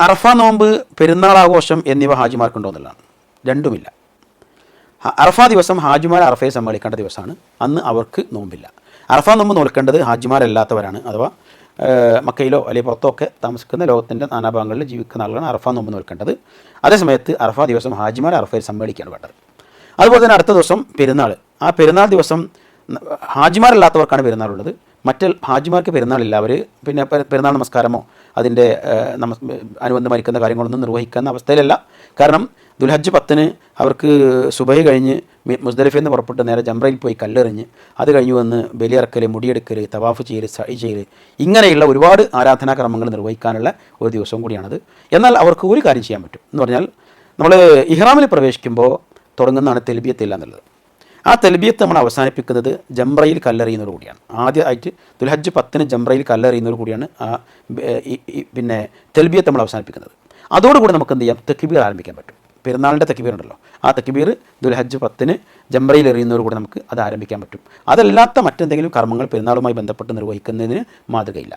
അറഫ നോമ്പ് പെരുന്നാളാഘോഷം എന്നിവ ഹാജിമാർക്കുണ്ടോ എന്നുള്ളതാണ് രണ്ടുമില്ല അറഫ ദിവസം ഹാജിമാർ അറഫയെ സമ്മേളിക്കേണ്ട ദിവസമാണ്. അന്ന് അവർക്ക് നോമ്പില്ല. അറഫ നോമ്പ് നോൽക്കേണ്ടത് ഹാജിമാരല്ലാത്തവരാണ്. അഥവാ മക്കയിലോ അല്ലെങ്കിൽ പുറത്തോ ഒക്കെ താമസിക്കുന്ന ലോകത്തിന്റെ നാനാഭാഗങ്ങളിൽ ജീവിക്കുന്ന ആളുകളാണ് അറഫ നോമ്പ് നോൽക്കേണ്ടത്. അതേസമയത്ത് അറഫ ദിവസം ഹാജിമാർ അറഫയിൽ സമ്മേളിക്കുകയാണ് വേണ്ടത്. അതുപോലെ തന്നെ അടുത്ത ദിവസം പെരുന്നാൾ. ആ പെരുന്നാൾ ദിവസം ഹാജിമാരല്ലാത്തവർക്കാണ് പെരുന്നാളുള്ളത്. മറ്റ് ഹാജിമാർക്ക് പെരുന്നാളില്ല. അവർ പിന്നെ പെരുന്നാൾ നമസ്കാരമോ അതിന്റെ നമസ് അനുബന്ധമായിരിക്കുന്ന കാര്യങ്ങളൊന്നും നിർവഹിക്കുന്ന അവസ്ഥയിലല്ല. കാരണം ദുൽഹജ്ജ് പത്തിന് അവർക്ക് സുബൈ കഴിഞ്ഞ് മുസ്ദലിഫയിൽ നിന്ന് പുറപ്പെട്ട് നേരെ ജംറയിൽ പോയി കല്ലെറിഞ്ഞ് അത് കഴിഞ്ഞ് വന്ന് ബലിയിറക്കൽ മുടിയെടുക്കൽ തവാഫ് ചെയ്യൽ സൈ ചെയ്യൽ ഇങ്ങനെയുള്ള ഒരുപാട് ആരാധനാ ആരാധനാക്രമങ്ങൾ നിർവഹിക്കാനുള്ള ഒരു ദിവസവും കൂടിയാണത്. എന്നാൽ അവർക്ക് ഒരു കാര്യം ചെയ്യാൻ പറ്റും എന്ന് പറഞ്ഞാൽ നമ്മൾ ഇഹ്റാമിൽ പ്രവേശിക്കുമ്പോൾ തുടങ്ങുന്നതാണ് തെൽബിയത്തില്ല എന്നുള്ളത് ആ തെലബിയത്ത് നമ്മൾ അവസാനിപ്പിക്കുന്നത് ജംറയിൽ കല്ലെറിയുന്നതോട് കൂടിയാണ്. ആദ്യമായിട്ട് ദുൽഹജ്ജ് പത്തിന് ജംറയിൽ കല്ലെറിയുന്നതോട് കൂടിയാണ് ആ പിന്നെ തെലബിയത്ത് നമ്മൾ അവസാനിപ്പിക്കുന്നത്. അതോടുകൂടി നമുക്ക് എന്ത് ചെയ്യാം? തെക്കിബീർ ആരംഭിക്കാൻ പറ്റും. പെരുന്നാളിന്റെ തെക്കിബീർ ഉണ്ടല്ലോ ആ തെക്കിബീർ ദുൽഹജ്ജ് പത്തിന് ജംറയിൽ എറിയുന്നതോട് കൂടി നമുക്ക് അത് ആരംഭിക്കാൻ പറ്റും. അതല്ലാത്ത മറ്റെന്തെങ്കിലും കർമ്മങ്ങൾ പെരുന്നാളുമായി ബന്ധപ്പെട്ട് നിർവഹിക്കുന്നതിന് മാതൃകയില്ല.